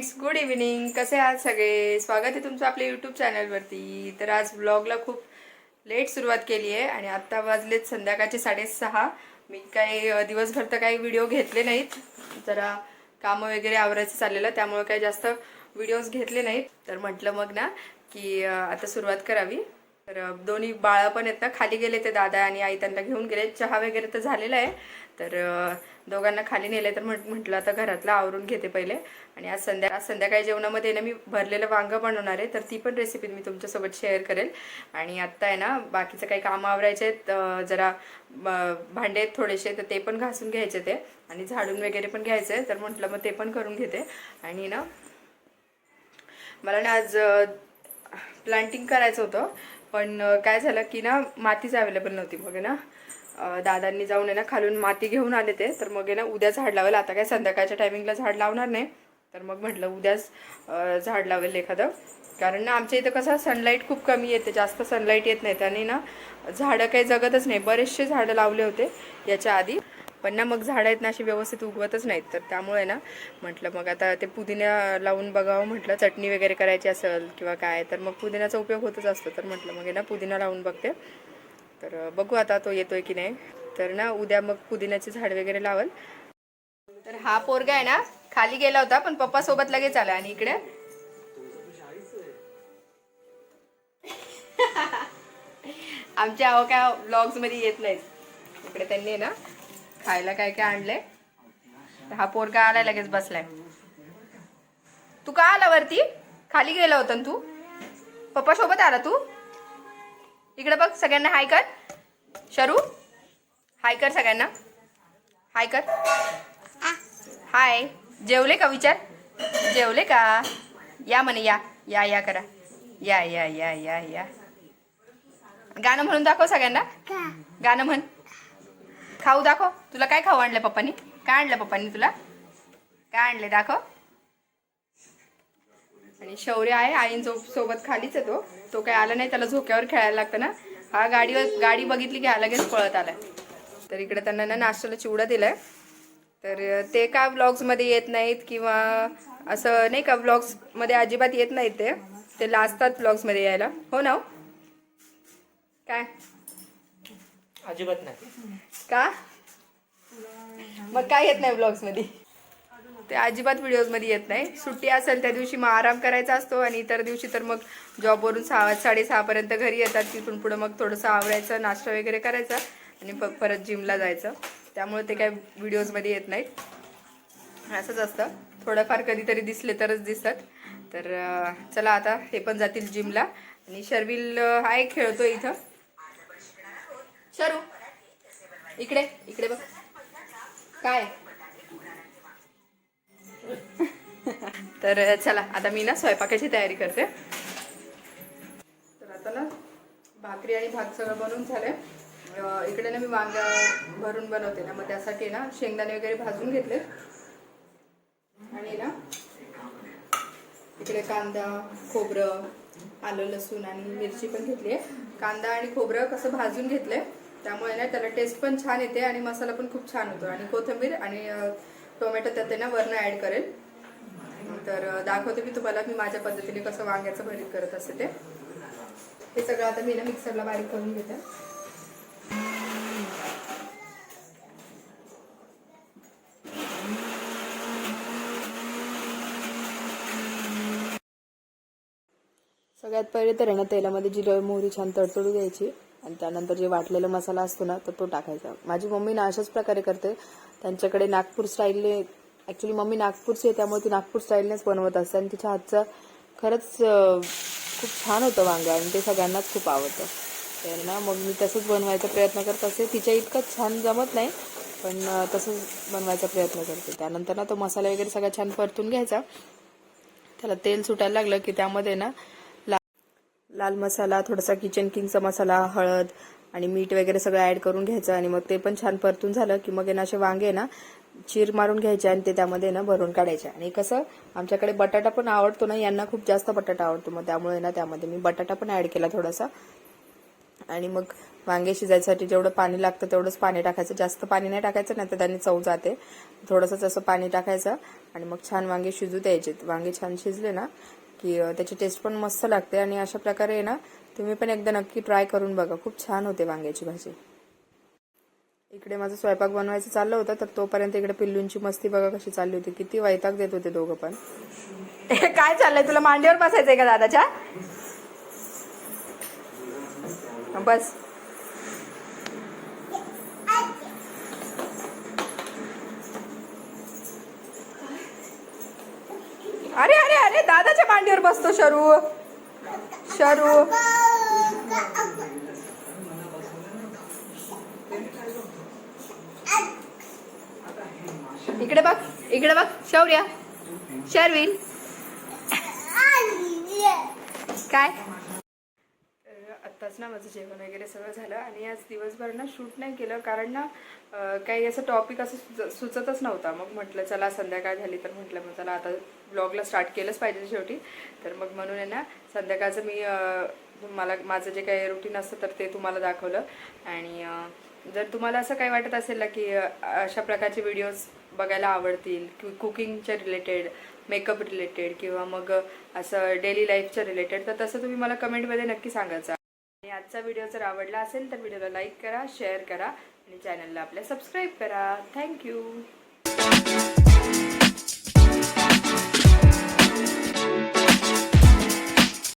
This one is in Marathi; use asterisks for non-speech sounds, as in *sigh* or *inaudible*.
फ्रेंड्स गुड इव्हिनिंग कसे आहात सगळे? स्वागत आहे तुमचं आपल्या यूट्यूब चॅनलवरती तर आज ब्लॉगला खूप लेट सुरुवात केली आहे आणि आत्ता वाजलेत संध्याकाळचे साडेसहा. मी काही दिवसभर तर काही व्हिडिओ घेतले नाहीत. जरा कामं वगैरे आवरायचं चाललेलं त्यामुळे काही जास्त व्हिडिओज घेतले नाहीत. तर म्हटलं मग ना की आता सुरुवात करावी. तर दोन्ही बाळं पण आहेत ना खाली गेले ते दादा आणि आई त्यांना घेऊन गेले. चहा वगैरे तर झालेला आहे. तर दोघांना खाली नेले तर म्हट म्हटलं आता घरातलं आवरून घेते पहिले. आणि आज संध्या आज संध्याकाळी जेवणामध्ये ना मी भरलेलं वांगं बनवणार आहे. तर ती पण रेसिपी मी तुमच्यासोबत शेअर करेल. आणि आत्ता आहे ना बाकीचं काही कामं आवरायचे आहेत. जरा भांडे आहेत थोडेसे तर ते पण घासून घ्यायचे ते. आणि झाडून वगैरे पण घ्यायचे तर म्हटलं मग ते पण करून घेते. आणि ना मला ना आज प्लांटिंग करायचं होतं. पण काय झालं की ना मातीच अवेलेबल नव्हती मग ना. दादांनी जाऊन आहे ना खालून माती घेऊन आले ते. तर मग आहे ना उद्या झाड लावेल. आता काय संध्याकाळच्या टायमिंगला झाड लावणार नाही. तर मग म्हटलं उद्याच झाड लावेल एखादं. कारण ना आमच्या इथं कसं सनलाईट खूप कमी येते. जास्त सनलाईट येत नाही. त्याने ना झाडं काही जगतच नाही. बरेचसे झाडं लावले होते याच्या आधी. पण ना मग झाडं आहेत ना अशी व्यवस्थित उगवतच नाहीत. तर त्यामुळे ना म्हटलं मग आता ते पुदिना लावून बघावं म्हटलं. चटणी वगैरे करायची असेल किंवा काय तर मग पुदिन्याचा उपयोग होतच असतो. तर म्हटलं मग ना पुदिना लावून बघते. तर बघू आता तो येतोय की नाही. तर ना उद्या मग पुदिन्याचे झाड वगैरे लावल. तर हा पोरगा आहे ना खाली गेला होता पण पप्पा सोबत लगेच आला आणि इकडे. *laughs* आमच्या अहो काय ब्लॉग्समध्ये येत नाहीत. इकडे त्यांनी ना खायला काय काय आणलंय? तर हा पोरगा आलाय लगेच बसलाय. तू का आला वरती? खाली गेला होता तू? पप्पा सोबत आला तू? इकडे बघ सगळ्यांना हाय कर. शरू हाय कर सगळ्यांना. हाय कर. हाय. जेवले का विचार? जेवले का? या म्हणे या. या या करा. या या या या या. गाणं म्हणून दाखव सगळ्यांना. गाणं म्हण. खाऊ दाखव. तुला काय खाऊ आणलं पप्पानी? काय आणलं पप्पानी तुला? काय आणले दाखव. आणि शौर्य आहे आईन जो सोबत खालीच आहे तो. तो काय आला नाही त्याला झोक्यावर खेळायला लागतं ना. हा गाडीवर गाडी बघितली की हा लगेच पळत आलाय. तर इकडे त्यांना ना नाश्त्याला चिवडा दिलाय. तर ते का व्लॉग्समध्ये येत नाहीत किंवा असं नाही का व्लॉग्समध्ये अजिबात येत नाहीत ते. ते लाजतात व्लॉग्समध्ये यायला. हो ना हो? काय? अजिबात नाही. का? मग काय येत नाही व्लॉग्समध्ये ते अजिबात व्हिडिओजमध्ये येत नाही. सुट्टी असेल त्या दिवशी मग आराम करायचा असतो आणि इतर दिवशी तर मग जॉबवरून सहा साडेसहापर्यंत घरी येतात. तिथून पुढं मग थोडंसं आवरायचं नाश्ता वगैरे करायचा आणि मग परत जिमला जायचं. त्यामुळे ते काय व्हिडिओजमध्ये येत नाहीत असंच असतं. थोडंफार कधीतरी दिसले तरच दिसतात. तर चला आता हे पण जातील जिमला आणि शर्विल आहे खेळतो इथं. शरू इकडे इकडे बघ. काय? *laughs* तर चला आता मी ना स्वयंपाकाची तयारी करते. तर आता ना भाकरी आणि भात सगळं बनवून झालंय. इकडे ना मी वांगा भरून बनवते ना मग त्यासाठी ना शेंगदाणे वगैरे भाजून घेतले. आणि ना इकडे कांदा खोबरं आलं लसूण आणि मिरची पण घेतली आहे. कांदा आणि खोबरं कसं भाजून घेतलंय त्यामुळे ना त्याला टेस्ट पण छान येते आणि मसाला पण खूप छान होतो. आणि कोथिंबीर आणि टोमॅटो त्यात आहे ना वरनं ॲड करेल. तर दाखवते मी तुम्हाला मी माझ्या पद्धतीने कसं वांग्याचं भरीत करत असते ते. हे सगळं आता मी ना मिक्सरला बारीक करून घेते. सगळ्यात पहिले तर आहे ना तेलामध्ये जिरं मोहरी छान तडतडू द्यायची. आणि त्यानंतर जे वाटलेला मसाला असतो ना तर तो टाकायचा. माझी मम्मी ना अशाच प्रकारे करते. त्यांच्याकडे नागपूर स्टाईलने ॲक्च्युली मम्मी नागपूरची आहे त्यामुळे ती नागपूर स्टाईलनेच बनवत असते. आणि तिच्या हातचं खरंच खूप छान होतं वांगं आणि ते सगळ्यांनाच खूप आवडतं. तर ना मग मी तसंच बनवायचा प्रयत्न करत असते. तिच्या इतकं छान जमत नाही पण तसंच बनवायचा प्रयत्न करते. त्यानंतर ना तो मसाला वगैरे सगळा छान परतून घ्यायचा. त्याला तेल सुटायला लागलं की त्यामध्ये ना लाल मसाला थोडासा किचन किंगचा मसाला हळद आणि मीठ वगैरे सगळं ॲड करून घ्यायचं आणि मग ते पण छान परतून झालं की मग आहे ना असे वांगे ना चीर मारून घ्यायचे आणि ते त्यामध्ये ना भरून काढायचे. आणि कसं आमच्याकडे बटाटा पण आवडतो ना यांना खूप जास्त बटाटा आवडतो. मग त्यामुळे ना त्यामध्ये मी बटाटा पण ॲड केला थोडासा. आणि मग वांगे शिजायसाठी जेवढं पाणी लागतं तेवढंच पाणी टाकायचं. जास्त पाणी नाही टाकायचं नाही तर त्यांनी चव जाते. थोडंसं असं पाणी टाकायचं आणि मग छान वांगे शिजू द्यायचे. वांगे छान शिजले ना की त्याची टेस्ट पण मस्त लागते आणि अशा प्रकारे आहे ना तुम्ही पण एकदा नक्की ट्राय करून बघा. खूप छान होते वांग्याची भाजी. इकडे माझा स्वयंपाक बनवायचं चाललं होतं तर तोपर्यंत इकडे पिल्लूंची मस्ती बघा कशी चालली होती. किती वैताग देत होते दोघं पण. *laughs* काय चाललंय? तुला मांडीवर बसायचंय का दादाच्या? बस. अरे अरे अरे दादाच्या मांडीवर बसतो शरू. शरू. इकडे बघ इकडे बघ शौर्य. शर्विन. काय? आत्ताच ना माझं जेवण वगैरे सगळं झालं आणि आज दिवसभर ना शूट नाही केलं कारण ना काही असं टॉपिक असं सुच- सुचतच नव्हता. मग म्हटलं चला संध्याकाळ झाली तर म्हटलं मग चला आता ब्लॉगला स्टार्ट केलंच पाहिजे शेवटी. तर मग म्हणून आहे ना संध्याकाळचं मी मला माझं जे काही रुटीन असतं तर ते तुम्हाला दाखवलं. आणि जर तुम्हाला असं काही वाटत असेल ना की अशा प्रकारचे व्हिडिओज बघायला आवडतील की कुकिंगच्या रिलेटेड मेकअप रिलेटेड किंवा मग असं डेली लाईफच्या रिलेटेड तर तसं तुम्ही मला कमेंटमध्ये नक्की सांगायचं. आणि आजचा व्हिडिओ जर आवडला असेल तर व्हिडिओला लाईक करा शेअर करा आणि चॅनलला आपल्या सबस्क्राईब करा. थँक्यू